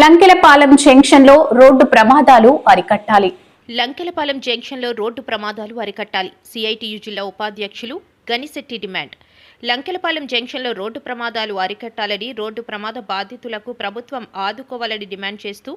లంకెలపాలెం జంక్షన్లో రోడ్డు ప్రమాదాలు అరికట్టాలి. లంకెలపాలెం జంక్షన్లో రోడ్డు ప్రమాదాలు అరికట్టాలి. సిఐటియు జిల్లా ఉపాధ్యక్షులు గనిశెట్టి డిమాండ్. లంకెలపాలెం జంక్షన్లో రోడ్డు ప్రమాదాలు అరికట్టాలని రోడ్డు ప్రమాద బాధితులకు ప్రభుత్వం ఆదుకోవాలని డిమాండ్ చేస్తూ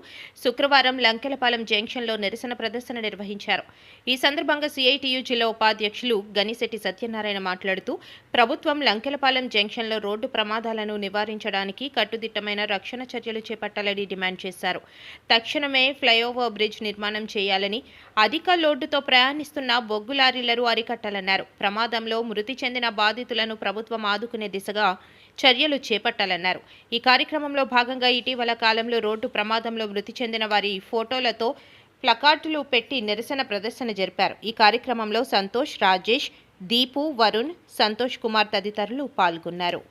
శుక్రవారం లంకెలపాలెం జంక్షన్లో నిరసన ప్రదర్శన నిర్వహించారు. ఈ సందర్భంగా సిఐటియు జిల్లా ఉపాధ్యక్షులు గనిశెట్టి సత్యనారాయణ మాట్లాడుతూ ప్రభుత్వం లంకెలపాలెం జంక్షన్లో రోడ్డు ప్రమాదాలను నివారించడానికి కట్టుదిట్టమైన రక్షణ చర్యలు చేపట్టాలని డిమాండ్ చేశారు. తక్షణమే ఫ్లైఓవర్ బ్రిడ్జ్ నిర్మాణం చేయాలని అధిక లోడ్డుతో ప్రయాణిస్తున్న బొగ్గు లారీలను అరికట్టాలన్నారు. ప్రమాదంలో మృతి చెందిన బాధితులను ప్రభుత్వం ఆదుకునే దిశగా చర్యలు చేపట్టాలన్నారు. ఈ కార్యక్రమంలో భాగంగా ఇటీవల కాలంలో రోడ్డు ప్రమాదంలో మృతి చెందిన వారి ఫోటోలతో ప్లకార్డులు పెట్టి నిరసన ప్రదర్శన జరిపారు. ఈ కార్యక్రమంలో సంతోష్ రాజేష్ దీపు వరుణ్ సంతోష్ కుమార్ తదితరులు పాల్గొన్నారు.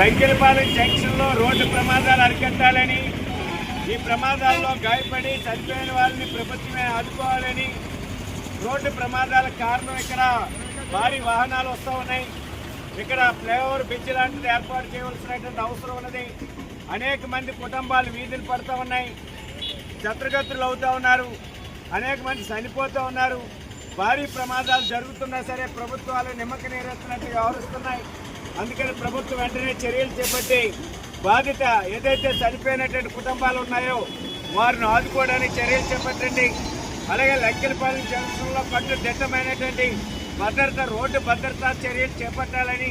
లంకెలపాలెం జంక్షన్లో రోడ్డు ప్రమాదాలు అరికట్టాలని ఈ ప్రమాదాల్లో గాయపడి చనిపోయిన వాళ్ళని ప్రభుత్వమే ఆదుకోవాలని రోడ్డు ప్రమాదాలకు కారణం ఇక్కడ భారీ వాహనాలు వస్తూ ఉన్నాయి. ఇక్కడ ఫ్లైఓవర్ బ్రిడ్జ్ లాంటిది ఏర్పాటు చేయవలసినటువంటి అవసరం ఉన్నది. అనేక మంది కుటుంబాలు వీధులు పడుతూ ఉన్నాయి. శత్రుగతులు అవుతూ ఉన్నారు. అనేక మంది చనిపోతూ ఉన్నారు. భారీ ప్రమాదాలు జరుగుతున్నా సరే ప్రభుత్వాలు నిమ్మక నీరెత్తినట్టు వ్యవహరిస్తున్నాయి. అందుకని ప్రభుత్వం వెంటనే చర్యలు చేపట్టి బాధిత ఏదైతే చనిపోయినటువంటి కుటుంబాలు ఉన్నాయో వారిని ఆదుకోవడానికి చర్యలు చేపట్టండి. అలాగే లెక్కలపాలెం జంక్షన్లో కట్టుదిట్టమైనటువంటి భద్రత రోడ్డు భద్రతా చర్యలు చేపట్టాలని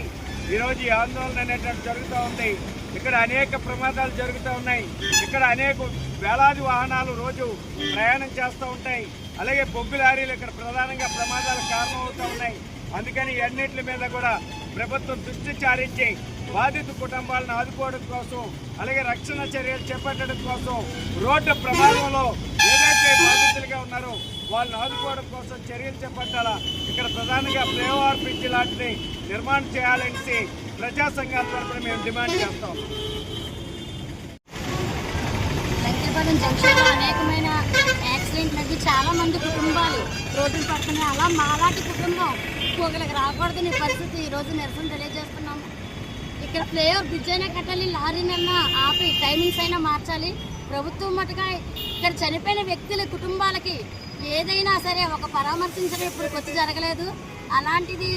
ఈరోజు ఈ ఆందోళన అనేటువంటి జరుగుతూ ఉంది. ఇక్కడ అనేక ప్రమాదాలు జరుగుతూ ఉన్నాయి. ఇక్కడ అనేక వేలాది వాహనాలు రోజు ప్రయాణం చేస్తూ ఉంటాయి. అలాగే బొగ్గు లారీలు ఇక్కడ ప్రధానంగా ప్రమాదాలకు కారణమవుతూ ఉన్నాయి. అందుకని అన్నింటి మీద కూడా ప్రభుత్వం దృష్టి చారించి బాధిత కుటుంబాలను ఆదుకోవడం కోసం అలాగే రక్షణ చర్యలు చేపట్టడం కోసం రోడ్డు ప్రమాదంలో ఏదైతే బాధితులుగా ఉన్నారో. వాళ్ళని ఆదుకోవడం కోసం చర్యలు చేపట్టాలా? ఇక్కడ ప్రధానంగా ఫ్లైఓవర్ బ్రిడ్జ్ లాంటిది నిర్మాణం చేయాలనేసి ప్రజా సంఘాల తరఫున మేము డిమాండ్ చేస్తాం. లంకెపాలెం జంక్షన్లో అనేకమైన యాక్సిడెంట్ నది చాలా మంది కుటుంబాలు రోడ్డు పడుతున్నాయి అలా మాలాంటి కుటుంబం ఒకరికి రాకూడదని పరిస్థితి ఈరోజు నిరసన తెలియజేస్తున్నాము. ఇక్కడ ఫ్లేఓవర్ బ్రిడ్జ్ అయినా కట్టాలి లారీనన్నా ఆపి టైమింగ్స్ అయినా మార్చాలి. ప్రభుత్వం మటుగా ఇక్కడ చనిపోయిన వ్యక్తుల కుటుంబాలకి ఏదైనా సరే ఒక పరామర్శించడం ఇప్పుడు కొత్త జరగలేదు. అలాంటిది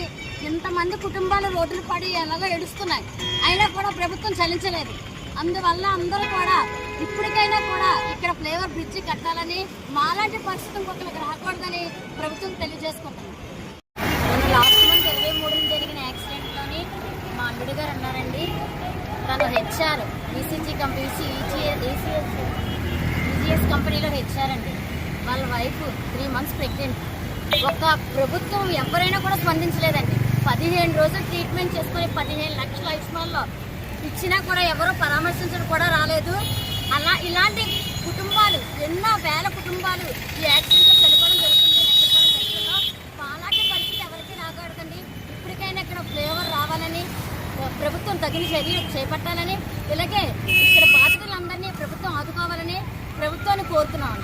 ఇంతమంది కుటుంబాలు రోడ్లు పడి ఎలాగో ఏడుస్తున్నాయి. అయినా కూడా ప్రభుత్వం చలించలేదు. అందువల్ల అందరూ కూడా ఇప్పటికైనా కూడా ఇక్కడ ఫ్లేవర్ బ్రిడ్జి కట్టాలని మాలాంటి పరిస్థితి ఇంకొకరికి రాకూడదని HR ECG company EGS ECS EGS కంపెనీలో హెచ్ఆర్ అండి. వాళ్ళ వైఫ్ త్రీ మంత్స్ ప్రెగ్నెంట్ ఒక ప్రభుత్వం ఎవరైనా కూడా స్పందించలేదండి. పదిహేను రోజులు ట్రీట్మెంట్ చేసుకొని పదిహేను లక్షల ఆయుష్మాన్లో ఇచ్చినా కూడా ఎవరు పరామర్శించడం కూడా రాలేదు. అలా ఇలాంటి కుటుంబాలు ఎన్నో వేల కుటుంబాలు ఈ యాక్సిడెంట్ చనిపోవడం జరుగుతుంది లంకెపాలెం జంక్షన్లో అలాంటి పరిస్థితి ఎవరికి రాకూడదండి ఇప్పటికైనా ఇక్కడ ఫ్లేవర్ రావాలని ప్రభుత్వం తగిన చర్యలు చేపట్టాలని ఇలాగే ఇక్కడ బాధితులందరినీ ప్రభుత్వం ఆదుకోవాలని ప్రభుత్వాన్ని కోరుతున్నాను